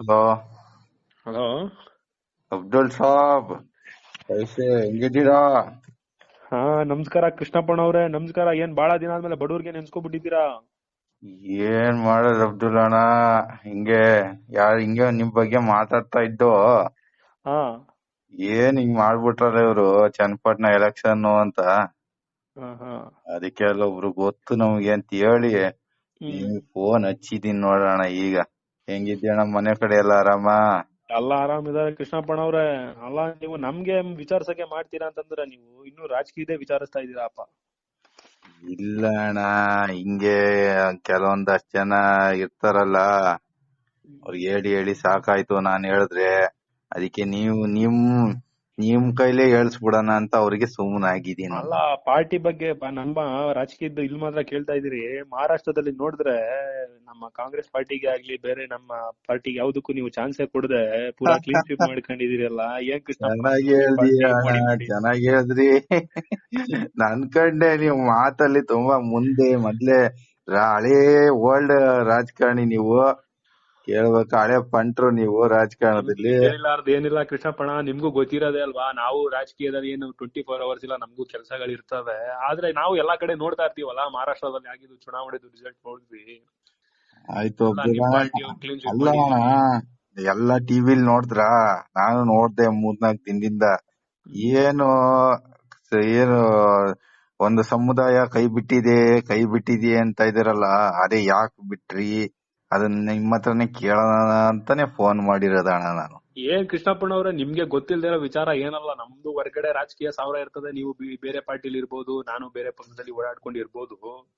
Hello. Hello. Abdul Saab. ಕೈಸೆ ಹೆಂಗಿದ್ದೀರಾ? ಹಾ ನಮಸ್ಕಾರ ಕೃಷ್ಣಪ್ಪಣ್ಣ ಅವ್ರೆ. ನಮಸ್ಕಾರ ಏನ್ ಬಾಳ ದಿನ ಆದ್ಮೇಲೆ ಬಡವ್ರಿಗೆ ನೆನ್ಸ್ಕೊಬಿಟ್ಟಿದ್ದೀರಾ? ಏನ್ ಮಾಡೋದ್ ಅಬ್ದುಲ್ ಅಣ್ಣ? ಹಿಂಗೆ ಯಾರ್ ಹಿಂಗೆ ನಿಮ್ ಬಗ್ಗೆ ಮಾತಾಡ್ತಾ ಇದ್ದು? ಹಾ. ಏನ್ ಹಿಂಗ್ ಮಾಡ್ಬಿಟ್ರಲ್ಲ ಇವ್ರು ಚನ್ನಪಟ್ಟಣ ಎಲೆಕ್ಷನ್ ಅಂತ. ಅದಕ್ಕೆ ಹಾ. ಅದಕ್ಕೆ ಅಲ್ಲೊಬ್ರು ಗೊತ್ತು ನಮ್ಗೆ ಅಂತ ಹೇಳಿ ಫೋನ್ ಹಚ್ಚಿದೀನಿ ನೋಡೋಣ ಈಗ. ಹೆಂಗಿದ್ಯಣ್ಣ ಮನೆ ಕಡೆ ಎಲ್ಲ ಆರಾಮ? ಎಲ್ಲ ಆರಾಮಿದಾರೆ ಕೃಷ್ಣಪ್ಪಣ್ಣ ಅವ್ರೆ. ಅಲ್ಲ ನೀವು ನಮ್ಗೆ ವಿಚಾರ್ಸಕ್ಕೆ ಮಾಡ್ತೀರಾ ಅಂತಂದ್ರೆ ನೀವು ಇನ್ನು ರಾಜಕೀಯದೇ ವಿಚಾರಿಸ್ತಾ ಇದೀರಾಪ್ಪ ಇಲ್ಲ ಅಣ್ಣ ಹಿಂಗೆ ಕೆಲವೊಂದಷ್ಟ್ ಜನ ಇರ್ತಾರಲ್ಲ ಅವ್ರಿಗೆ ಹೇಳಿ ಹೇಳಿ ಸಾಕಾಯ್ತು ನಾನ್ ಹೇಳಿದ್ರೆ. ಅದಕ್ಕೆ ನೀವು ನಿಮ್ ನಿಮ್ ಕೈಲೇ ಹೇಳ್ಸ್ಬಿಡಣ ಅಂತ ಅವ್ರಿಗೆ ಸುಮ್ಮನಾಗಿದ್ದೀನಿ ಅಲ್ಲ ಪಾರ್ಟಿ ಬಗ್ಗೆ ನಮ್ಮ ರಾಜಕೀಯದ ಇಲ್ಲಿ ಮಾತ್ರ ಕೇಳ್ತಾ ಇದೀರಿ ಮಹಾರಾಷ್ಟ್ರದಲ್ಲಿ ನೋಡಿದ್ರೆ ನಮ್ಮ ಕಾಂಗ್ರೆಸ್ ಪಾರ್ಟಿಗೆ ಆಗ್ಲಿ ಬೇರೆ ನಮ್ಮ ಪಾರ್ಟಿಗೆ ಯಾವ್ದಕ್ಕೂ ನೀವು ಚಾನ್ಸೇ ಕೊಡದೆ ಪೂರಾ ಕ್ಲೀನ್ ಸ್ವೀಪ್ ಮಾಡ್ಕೊಂಡಿದೀರಲ್ಲ ಏನ್ ಚೆನ್ನಾಗಿ ಹೇಳಿದ್ರಿ ನನ್ ಕಂಡೆ ನೀವು ಮಾತಲ್ಲಿ ತುಂಬಾ ಮುಂದೆ ಮೊದ್ಲೇ ಹಳೇ ಓಲ್ಡ್ ರಾಜಕಾರಣಿ ನೀವು. ಕೇಳ್ಬೇಕು. ಹಳೆ ಪಂಟ್ರು ನೀವು ರಾಜಕಾರಣದಲ್ಲಿ. ಹೇಳಲಾರ್ದ ಏನಿಲ್ಲ ಕೃಷ್ಣಪ್ಪಣ ನಿಮ್ಗೂ ಗೊತ್ತಿರೋದೇ ಅಲ್ವಾ? ನಾವು ರಾಜಕೀಯದಲ್ಲಿ ಏನು ಟ್ವೆಂಟಿ ಫೋರ್ ಅವರ್ಸ್ ಇಲ್ಲ ನಮಗೂ ಕೆಲಸಗಳು ಇರ್ತವೆ. ಆದ್ರೆ ನಾವು ಎಲ್ಲಾ ಕಡೆ ನೋಡ್ತಾ ಇರ್ತೀವಲ್ಲ ಮಹಾರಾಷ್ಟ್ರದಲ್ಲಿ ಆಗಿದ್ದು ಚುನಾವಣೆದು ರಿಸಲ್ಟ್ ನೋಡಿದ್ವಿ. ಆಯ್ತು ಎಲ್ಲ ಟಿವಿಲ್ ನೋಡಿದ್ರಾ? ನಾನು ನೋಡ್ದೆ ಮೂರ್ನಾಲ್ಕು ದಿನದಿಂದ. ಏನು ಏನು ಒಂದು ಸಮುದಾಯ ಕೈ ಬಿಟ್ಟಿದೆ ಕೈ ಬಿಟ್ಟಿದೆ ಅಂತ ಇದಿರಲ್ಲ ಅದೇ ಯಾಕೆ ಬಿಟ್ರಿ? ಅದನ್ನ ನಿಮ್ ಹತ್ರನೇ ಕೇಳೋಣ ಅಂತಾನೆ ಫೋನ್ ಮಾಡಿರೋದ ಅಣ್ಣ ನಾನು. ಏನ್ ಕೃಷ್ಣಪ್ಪಣ್ಣ ಅವ್ರೆ ನಿಮ್ಗೆ ಗೊತ್ತಿಲ್ದೇ ಇರೋ ವಿಚಾರ ಏನಲ್ಲ. ನಮ್ದು ಹೊರಗಡೆ ರಾಜಕೀಯ ಸಾವಿರ ಇರ್ತದೆ. ನೀವು ಬಿ- ಬೇರೆ ಪಾರ್ಟಿಲಿ ಇರ್ಬೋದು ನಾನು ಬೇರೆ ಪಕ್ಷದಲ್ಲಿ ಓಡಾಡ್ಕೊಂಡು ಇರ್ಬೋದು.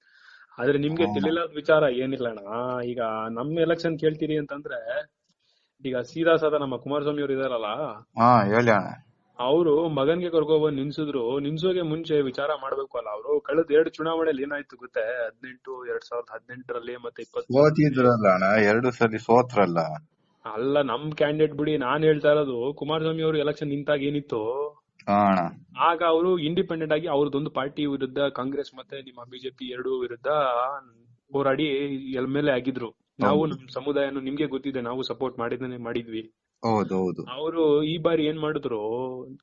ಆದ್ರೆ ನಿಮ್ಗೆ ತಿಳಿಲಾದ ವಿಚಾರ ಏನಿಲ್ಲ ಅಣ್ಣ. ಈಗ ನಮ್ಮ ಎಲೆಕ್ಷನ್ ಕೇಳ್ತೀರಿ ಅಂತಂದ್ರೆ ಈಗ ಸೀದಾ ಸಾದಾ ನಮ್ಮ ಕುಮಾರಸ್ವಾಮಿ ಅವ್ರು ಇದಾರಲ್ಲ. ಹಾ ಹೇಳಿ ಅಣ್ಣ. ಅವರು ಮಗನ್ಗೆ ಕರ್ಕೊಬಂದ್ ನಿನ್ಸಿದ್ರು ನಿನ್ಸೋಗೆ ಮುಂಚೆ ವಿಚಾರ ಮಾಡ್ಬೇಕು ಅಲ್ಲ ಅವರು. ಕಳೆದ ಎರಡು ಚುನಾವಣೆಯಲ್ಲಿ ಏನಾಯ್ತು ಗೊತ್ತೇ? ಹದಿನೆಂಟು ಎರಡ್ ಸಾವಿರದ ಹದಿನೆಂಟರಲ್ಲಿ ಮತ್ತೆ ಇಪ್ಪತ್ತು ಎರಡು ಸರಿ ಸೋತ್ರಲ್ಲ. ಅಲ್ಲ ನಮ್ ಕ್ಯಾಂಡಿಡೇಟ್ ಬಿಡಿ ನಾನ್ ಹೇಳ್ತಾ ಇರೋದು ಕುಮಾರಸ್ವಾಮಿ ಅವರು ಎಲೆಕ್ಷನ್ ನಿಂತಾಗ ಏನಿತ್ತು? ಆಗ ಅವರು ಇಂಡಿಪೆಂಡೆಂಟ್ ಆಗಿ ಅವ್ರದ್ದೊಂದು ಪಾರ್ಟಿ ವಿರುದ್ಧ ಕಾಂಗ್ರೆಸ್ ಮತ್ತೆ ನಿಮ್ಮ ಬಿಜೆಪಿ ಎರಡು ವಿರುದ್ಧ ಹೋರಾಡಿ ಎಲ್ ಮೇಲೆ ಆಗಿದ್ರು. ನಾವು ನಮ್ ಸಮುದಾಯನು ನಿಮ್ಗೆ ಗೊತ್ತಿದೆ ನಾವು ಸಪೋರ್ಟ್ ಮಾಡಿದ್ದೇನೆ ಮಾಡಿದ್ವಿ. ಹೌದು ಹೌದು ಅವರು ಈ ಬಾರಿ ಏನ್ ಮಾಡಿದ್ರು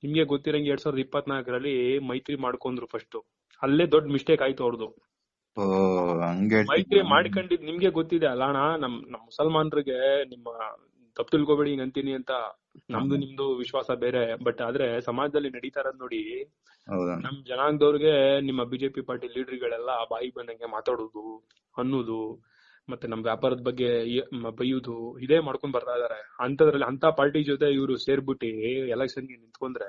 ನಿಮ್ಗೆ ಗೊತ್ತಿರಂಗೆ ಎರಡ್ ಸಾವಿರದ ಇಪ್ಪತ್ನಾಲ್ಕರಲ್ಲಿ ಮೈತ್ರಿ ಮಾಡ್ಕೊಂಡ್ರು ಫಸ್ಟ್ ಅಲ್ಲೇ ದೊಡ್ಡ ಮಿಸ್ಟೇಕ್ ಆಯ್ತು ಅವ್ರದ್ದು ಮೈತ್ರಿ ಮಾಡ್ಕೊಂಡಿದ್ ನಿಮ್ಗೆ ಗೊತ್ತಿದೆ ಅಲ್ಲ ಅಣ್ಣ? ನಮ್ ನಮ್ ಮುಸಲ್ಮಾನರಿಗೆ ನಿಮ್ಮ ತಪ್ಪು ತಿಳ್ಕೊಬೇಡಿ ಹಿಂಗ್ ಅಂತೀನಿ ಅಂತ ನಮ್ದು ನಿಮ್ದು ವಿಶ್ವಾಸ ಬೇರೆ. ಬಟ್ ಆದ್ರೆ ಸಮಾಜದಲ್ಲಿ ನಡೀತಾ ಇರೋದ್ ನೋಡಿ ನಮ್ ಜನಾಂಗದವ್ರಿಗೆ ನಿಮ್ಮ ಬಿಜೆಪಿ ಪಾರ್ಟಿ ಲೀಡರ್ಗಳೆಲ್ಲ ಬಾಯಿ ಬಂದಂಗೆ ಮಾತಾಡೋದು ಅನ್ನೋದು ಮತ್ತೆ ನಮ್ ವ್ಯಾಪಾರದ ಬಗ್ಗೆ ಬೈಯುದು ಇದೇ ಮಾಡ್ಕೊಂಡ್ ಬರ್ತಾ ಇದಾರೆ. ಅಂತದ್ರಲ್ಲಿ ಅಂತ ಪಾರ್ಟಿ ಜೊತೆ ಇವ್ರು ಸೇರ್ಬಿಟ್ಟಿ ಎಲೆಕ್ಷನ್ಗೆ ನಿಂತ್ಕೊಂಡ್ರೆ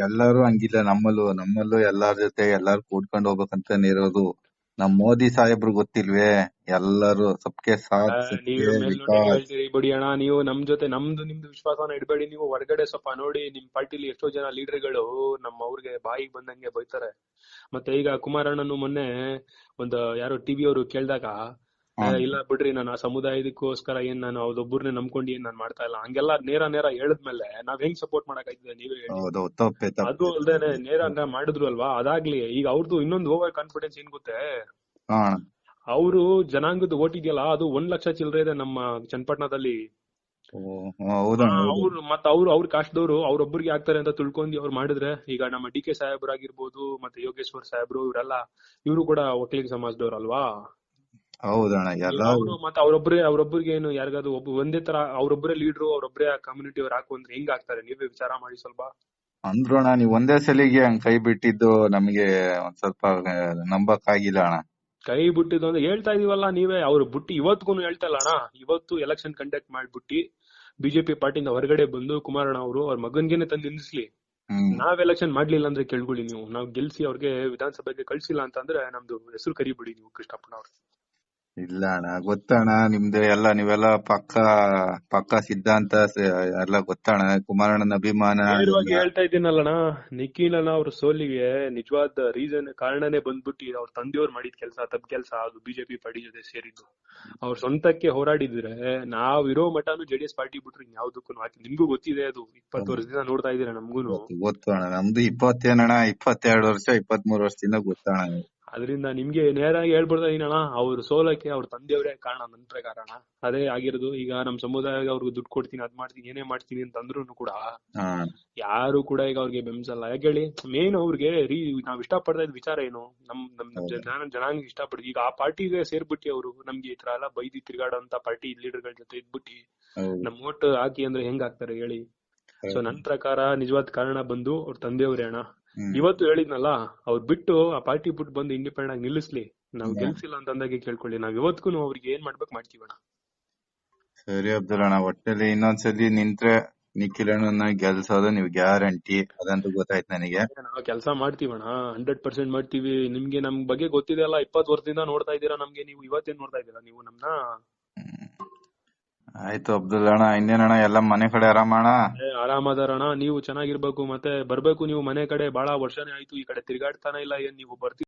ಎಲ್ಲಾರು ಹಂಗಿಲ್ಲ ನಮ್ಮಲ್ಲೂ ನಮ್ಮಲ್ಲೂ ಎಲ್ಲಾರ್ ಜೊತೆ ಎಲ್ಲಾರು ಕೂಡ್ಕೊಂಡ್ ಹೋಗ್ಬೇಕಂತಾನೆ ಇರೋದು. ನಮ್ ಮೋದಿ ಸಾಹೇಬ್ರು ಗೊತ್ತಿಲ್ವೇ? ಎಲ್ಲರೂ ಸಬ್ಕೆ ಸಾಥ್ ನೀವು ಮೇಲ್ನೋಟಕ್ಕೆ ಹೇಳ್ತೀರಿ ಬಿಡಿ ಅಣ್ಣ ನೀವು ನಮ್ ಜೊತೆ ನಮ್ದು ನಿಮ್ದು ವಿಶ್ವಾಸನ ಇಡಬೇಡಿ ನೀವು ಹೊರಗಡೆ ಸ್ವಲ್ಪ ನೋಡಿ ನಿಮ್ ಪಾರ್ಟಿಲಿ ಎಷ್ಟೋ ಜನ ಲೀಡರ್ಗಳು ನಮ್ಮ ಅವ್ರಿಗೆ ಬಾಯಿಗೆ ಬಂದಂಗೆ ಬೈತಾರೆ. ಮತ್ತೆ ಈಗ ಕುಮಾರಣ್ಣನು ಮೊನ್ನೆ ಒಂದು ಯಾರೋ ಟಿವಿ ಅವರು ಕೇಳ್ದಾಗ ಇಲ್ಲ ಬಿಡ್ರಿ ನಾನು ಆ ಸಮುದಾಯದಕ್ಕೋಸ್ಕರ ಏನ್ ನಾನು ಅವ್ರೊಬ್ಬರನ್ನೇ ನಂಬ್ಕೊಂಡು ಏನ್ ನಾನು ಮಾಡ್ತಾ ಇಲ್ಲ. ಹಂಗೆಲ್ಲ ನೇರ ನೇರ ಹೇಳಿದ್ಮೇಲೆ ನಾವ್ ಹೆಂಗ್ ಸಪೋರ್ಟ್ ಮಾಡಕ್ಕಾಯ್ತದೆ ನೀವೇ ಹೇಳಿ. ಅದು ಅಲ್ದೇನೆ ನೇರ ಮಾಡಿದ್ರು ಅಲ್ವಾ? ಅದಾಗ್ಲಿ ಈಗ ಅವ್ರದ್ದು ಇನ್ನೊಂದು ಓವರ್ ಕಾನ್ಫಿಡೆನ್ಸ್ ಏನ್ ಗೊತ್ತೇ. ಅವರು ಜನಾಂಗದ ಓಟ್ ಇದೆಯಲ್ಲ ಅದು ಒಂದ್ ಲಕ್ಷ ಚಿಲ್ಲರೆ ಇದೆ ನಮ್ಮ ಚನ್ನಪಟ್ಟಣದಲ್ಲಿ. ಅವ್ರು ಮತ್ತ ಅವ್ರು ಅವ್ರ ಕಾಸ್ಟ್ದವ್ರು ಅವ್ರೊಬ್ಬರಿಗೆ ಆಗ್ತಾರೆ ಅಂತ ತಿಳ್ಕೊಂಡಿ ಅವ್ರು ಮಾಡಿದ್ರೆ ಈಗ ನಮ್ಮ ಡಿ ಕೆ ಸಾಹೇಬ್ರಾಗಿರ್ಬೋದು ಮತ್ತೆ ಯೋಗೇಶ್ವರ್ ಸಾಹೇಬ್ರು ಇವರೆಲ್ಲ ಇವರು ಕೂಡ ಒಕ್ಕಲಿಗ ಸಮಾಜದವ್ರು ಅಲ್ವಾ? ಹೌದಣ್ಣ ಎಲ್ಲ ಅವರು ಮತ್ತೆ ಅವ್ರೊಬ್ರೇ ಅವ್ರೊಬ್ರಿಗೆ ಏನು ಯಾರಿಗಾದ್ರು ಒಬ್ಬ ಒಂದೇ ತರ ಅವ್ರೊಬ್ರೆ ಲೀಡ್ರು ಅವ್ರೊಬ್ರೆ ಕಮ್ಯುನಿಟಿ ಅವ್ರು ಹಾಕು ಅಂದ್ರೆ ಹೆಂಗ್ ಆಗ್ತಾರೆ? ನೀವೇ ವಿಚಾರ ಮಾಡಿ ಸ್ವಲ್ಪ. ಅಂದ್ರು ಅಣ್ಣ ನೀವ್ ಒಂದೇ ಸಲಿಗೆ ಹಂಗ್ ಕೈ ಬಿಟ್ಟಿದ್ದು ನಮ್ಗೆ ಒಂದ್ ಸ್ವಲ್ಪ ನಂಬಕ್ ಆಗಿಲ್ಲ ಅಣ್ಣ. ಕೈ ಬಿಟ್ಟಿದ್ದು ಅಂದ್ರೆ ಹೇಳ್ತಾ ಇದೀವಲ್ಲ ನೀವೇ ಅವ್ರು ಬಿಟ್ಟು ಇವತ್ತಿಗೂ ಹೇಳ್ತಾ ಇಲ್ಲ ಅಣ್ಣ. ಇವತ್ತು ಎಲೆಕ್ಷನ್ ಕಂಡಕ್ಟ್ ಮಾಡ್ಬಿಟ್ಟು ಬಿಜೆಪಿ ಪಾರ್ಟಿಯಿಂದ ಹೊರಗಡೆ ಬಂದು ಕುಮಾರಣ್ಣ ಅವರು ಅವ್ರ ಮಗನ್ಗೆನೆ ತಂದು ನಿಲ್ಲಿಸ್ಲಿ. ನಾವ್ ಎಲೆಕ್ಷನ್ ಮಾಡ್ಲಿಲ್ಲ ಅಂದ್ರೆ ಕೇಳ್ಕೊಳ್ಳಿ ನೀವು. ನಾವ್ ಗೆಲ್ಸಿ ಅವ್ರಿಗೆ ವಿಧಾನಸಭೆಗೆ ಕಳ್ಸಿಲ್ಲ ಅಂತಂದ್ರೆ ನಮ್ದು ಹೆಸರು ಕರಿಬಿಡಿ ನೀವು ಕೃಷ್ಣಪ್ಪನ ಅವ್ರು ಇಲ್ಲ ಅಣ್ಣ ಗೊತ್ತಣ್ಣ ನಿಮ್ದು ಎಲ್ಲ ನೀವೆಲ್ಲ ಪಕ್ಕ ಪಕ್ಕ ಸಿದ್ಧಾಂತ ಎಲ್ಲ ಗೊತ್ತಣ್ಣ ಕುಮಾರಣ್ಣನ ಅಭಿಮಾನ ನೇರವಾಗಿ ಹೇಳ್ತಾ ಇದ್ದೀನಲ್ಲಣ್ಣ ಅಣ್ಣ ಅವ್ರ ಸೋಲಿಗೆ ನಿಜವಾದ ರೀಸನ್ ಕಾರಣನೇ ಬಂದ್ಬಿಟ್ಟು ಅವ್ರ ತಂದೆಯವ್ರು ಮಾಡಿದ ಕೆಲಸ ತಪ್ಪು ಕೆಲಸ ಅದು ಬಿಜೆಪಿ ಪಾರ್ಟಿ ಜೊತೆ ಸೇರಿದ್ದು. ಅವ್ರ ಸ್ವಂತಕ್ಕೆ ಹೋರಾಡಿದ್ರೆ ನಾವ್ ಇರೋ ಮಠನು ಜೆಡಿಎಸ್ ಪಾರ್ಟಿ ಬಿಟ್ರೆ ಯಾವ್ದಕ್ಕೂ ನಿಮ್ಗೂ ಗೊತ್ತಿದೆ ಅದು ಇಪ್ಪತ್ತು ವರ್ಷದಿಂದ ನೋಡ್ತಾ ಇದೀರ ನಮ್ಗೂನು. ಗೊತ್ತು ಅಣ್ಣ ನಮ್ದು ಇಪ್ಪತ್ತೇನಣ್ಣ ಇಪ್ಪತ್ತೆರಡು ವರ್ಷ ಇಪ್ಪತ್ಮೂರು ವರ್ಷದಿಂದ ಗೊತ್ತಣ್ಣ. ಅದರಿಂದ ನಿಮ್ಗೆ ನೇರಾಗಿ ಹೇಳ್ಬಿಡ್ತಾ ಅಣ್ಣ ಅವ್ರ ಸೋಲಕ್ಕೆ ಅವ್ರ ತಂದೆಯವರೇ ಕಾರಣ ನನ್ ಪ್ರಕಾರ ಅಣ್ಣ. ಅದೇ ಆಗಿರೋದು. ಈಗ ನಮ್ ಸಮುದಾಯ ಅವ್ರಿಗೆ ದುಡ್ಡು ಕೊಡ್ತೀನಿ ಅದ್ ಮಾಡ್ತೀನಿ ಏನೇ ಮಾಡ್ತೀನಿ ಅಂತ ಅಂದ್ರೂ ಕೂಡ ಯಾರು ಕೂಡ ಈಗ ಅವ್ರಿಗೆ ಬೆಂಬಸಲ್ಲ ಯಾಕೆ ಹೇಳಿ? ಮೇನ್ ಅವ್ರಿಗೆ ರೀ ನಾವ್ ಇಷ್ಟಪಡ್ತಾ ಇದ್ ವಿಚಾರ ಏನು? ನಮ್ ನಮ್ ಜನಾಂಗ ಇಷ್ಟಪಡ್ ಈಗ ಆ ಪಾರ್ಟಿಗೆ ಸೇರ್ಬಿಟ್ಟಿ ಅವರು ನಮ್ಗೆ ಈ ತರ ಎಲ್ಲ ಬೈದಿ ತಿರ್ಗಾಡೋಂತ ಪಾರ್ಟಿ ಲೀಡರ್ಗಳ ಜೊತೆ ಇದ್ಬಿಟ್ಟಿ ನಮ್ ಓಟ್ ಹಾಕಿ ಅಂದ್ರೆ ಹೆಂಗ್ ಹಾಕ್ತಾರೆ ಹೇಳಿ? ಸೊ ನನ್ ಪ್ರಕಾರ ನಿಜವಾದ ಕಾರಣ ಬಂದು ಅವ್ರ ತಂದೆಯವ್ರೇ ಅಣ್ಣ. ಇವತ್ತು ಹೇಳಿದ್ನಲ್ಲ ಅವ್ರು ಬಿಟ್ಟು ಆ ಪಾರ್ಟಿ ಬಿಟ್ಟು ಬಂದು ಇಂಡಿಪೆಂಡೆಂಟ್ ಆಗಿ ನಿಲ್ಲಿಸ್ಲಿ. ನಾವು. ಗೆಲ್ಸಿಲ್ಲ ಅಂತ ಅಂದಾಗೆ ಕೇಳ್ಕೊಳ್ಳಿ. ನಾವ್ ಇವತ್ಗೂ ಅವ್ರಿಗೆ ಏನ್ ಮಾಡ್ಬೇಕು ಮಾಡ್ತೀವಣ ಸರಿ ಅಬ್ದುಲ್ ಅಣ್ಣ ಒಟ್ಟಲ್ಲಿ ಇನ್ನೊಂದ್ಸಲಿ ನಿಂತ್ರೆ ನಿಖಿಲ್ ಅಣ್ಣನ ಗೆಲ್ಸೋದು ನೀವು ಗ್ಯಾರಂಟಿ ಅದಂತೂ ಗೊತ್ತಾಯ್ತು ನನಗೆ. ನಾವು ಕೆಲಸ ಮಾಡ್ತೀವಣ ಹಂಡ್ರೆಡ್ ಪರ್ಸೆಂಟ್ ಮಾಡ್ತೀವಿ. ನಿಮ್ಗೆ ನಮ್ ಬಗ್ಗೆ ಗೊತ್ತಿದೆ ಅಲ್ಲ ಇಪ್ಪತ್ ವರ್ಷದಿಂದ ನೋಡ್ತಾ ಇದೀರಾ ನಮ್ಗೆ ನೀವು ಇವತ್ತೇನ್ ನೋಡ್ತಾ ಇದ್ದೀರಾ ನೀವು ನಮ್ನ. ಆಯ್ತು ಅಬ್ದುಲ್ ಅಣ್ಣ ಇನ್ನೇನಣ್ಣ ಎಲ್ಲ ಮನೆ ಕಡೆ ಆರಾಮಣ್ಣ ಆರಾಮದಾರಣ್ಣ ನೀವು ಚೆನ್ನಾಗಿರ್ಬೇಕು, ಮತ್ತೆ ಬರ್ಬೇಕು ನೀವು ಮನೆ ಕಡೆ ಬಹಳ ವರ್ಷನೇ ಆಯ್ತು, ಈ ಕಡೆ ತಿರ್ಗಾಡ್ತಾನೆ ಇಲ್ಲ, ಏನ್ ನೀವು ಬರ್ತೀವಿ